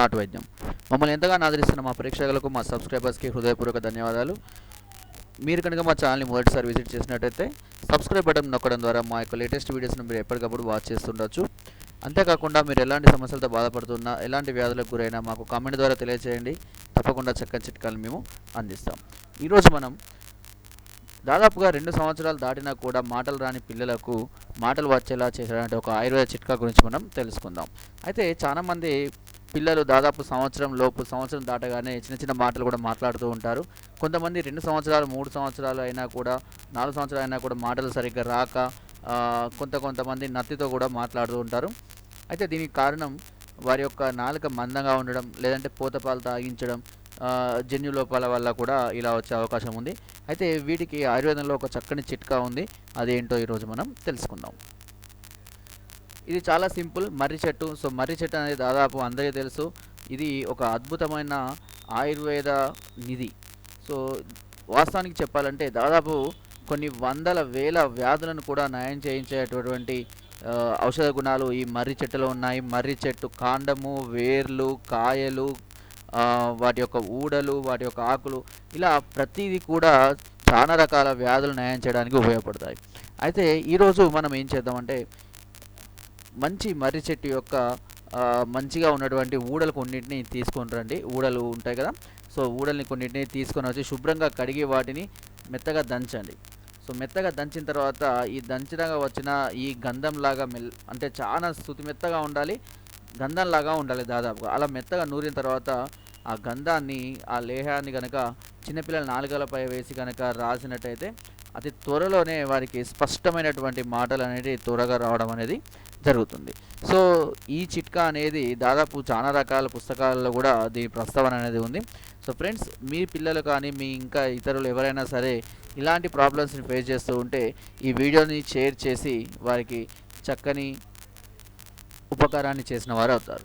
నాటు వైద్యం మమ్మల్ని ఎంతగానో ఆదరిస్తున్న మా ప్రేక్షకులకు మా సబ్స్క్రైబర్స్కి హృదయపూర్వక ధన్యవాదాలు. మీరు కనుక మా ఛానల్ని మొదటిసారి విజిట్ చేసినట్టయితే సబ్స్క్రైబ్ బటన్ నొక్కడం ద్వారా మా యొక్క లేటెస్ట్ వీడియోస్ను మీరు ఎప్పటికప్పుడు వాచ్ చేస్తుండొచ్చు. అంతేకాకుండా మీరు ఎలాంటి సమస్యలతో బాధపడుతున్నా ఎలాంటి వ్యాధులకు గురైనా మాకు కామెంట్ ద్వారా తెలియజేయండి తప్పకుండా చక్కని చిట్కాలు మేము అందిస్తాం. ఈరోజు మనం దాదాపుగా రెండు సంవత్సరాలు దాటినా కూడా మాటలు రాని పిల్లలకు మాటలు వచ్చేలా చేసేటువంటి ఒక ఆయుర్వేద చిట్కా గురించి మనం తెలుసుకుందాం. అయితే చాలామంది పిల్లలు దాదాపు సంవత్సరం లోపు సంవత్సరం దాటగానే చిన్న చిన్న మాటలు కూడా మాట్లాడుతూ ఉంటారు. కొంతమంది రెండు సంవత్సరాలు మూడు సంవత్సరాలు అయినా కూడా నాలుగు సంవత్సరాలు అయినా కూడా మాటలు సరిగ్గా రాక కొంత కొంతమంది నత్తితో కూడా మాట్లాడుతూ ఉంటారు. అయితే దీనికి కారణం వారి యొక్క నాలుక మందంగా ఉండడం లేదంటే పూతపాలు తాగించడం జన్యు లోపాల వల్ల కూడా ఇలా వచ్చే అవకాశం ఉంది. అయితే వీటికి ఆయుర్వేదంలో ఒక చక్కని చిట్కా ఉంది. అదేంటో ఈరోజు మనం తెలుసుకుందాం. ఇది చాలా సింపుల్ మర్రి చెట్టు. సో మర్రి చెట్టు అనేది దాదాపు అందరికీ తెలుసు. ఇది ఒక అద్భుతమైన ఆయుర్వేద నిధి. సో వాస్తవానికి చెప్పాలంటే దాదాపు కొన్ని వందల వేల వ్యాధులను కూడా నయం చేయించేటటువంటి ఔషధ గుణాలు ఈ మర్రి చెట్టులో ఉన్నాయి. మర్రి చెట్టు కాండము వేర్లు కాయలు వాటి యొక్క ఊడలు వాటి యొక్క ఆకులు ఇలా ప్రతిదీ కూడా చాలా రకాల వ్యాధులు నయం చేయడానికి ఉపయోగపడతాయి. అయితే ఈరోజు మనం ఏం చేద్దామంటే మంచి మర్రి చెట్టు యొక్క మంచిగా ఉన్నటువంటి ఊడలు కొన్నింటిని తీసుకొని రండి. ఊడలు ఉంటాయి కదా. సో ఊడల్ని కొన్నింటిని తీసుకొని వచ్చి శుభ్రంగా కడిగి వాటిని మెత్తగా దంచండి. సో మెత్తగా దంచిన తర్వాత ఈ దంచడంగా వచ్చిన ఈ గంధంలాగా మెల్ అంటే చాలా శుతి మెత్తగా ఉండాలి. గంధంలాగా ఉండాలి దాదాపుగా. అలా మెత్తగా నూరిన తర్వాత ఆ గంధాన్ని ఆ లేహాన్ని కనుక చిన్నపిల్లల నాలుగలపై వేసి కనుక రాసినట్టయితే అతి త్వరలోనే వారికి స్పష్టమైనటువంటి మాటలు అనేది త్వరగా రావడం అనేది జరుగుతుంది. సో ఈ చిట్కా అనేది దాదాపు చాలా రకాల పుస్తకాలలో కూడా దీని ప్రస్తావన అనేది ఉంది. సో ఫ్రెండ్స్ మీ పిల్లలు కానీ మీ ఇంకా ఇతరులు ఎవరైనా సరే ఇలాంటి ప్రాబ్లమ్స్ని ఫేస్ చేస్తూ ఉంటే ఈ వీడియోని షేర్ చేసి వారికి చక్కని ఉపకారాన్ని చేసిన వారు అవుతారు.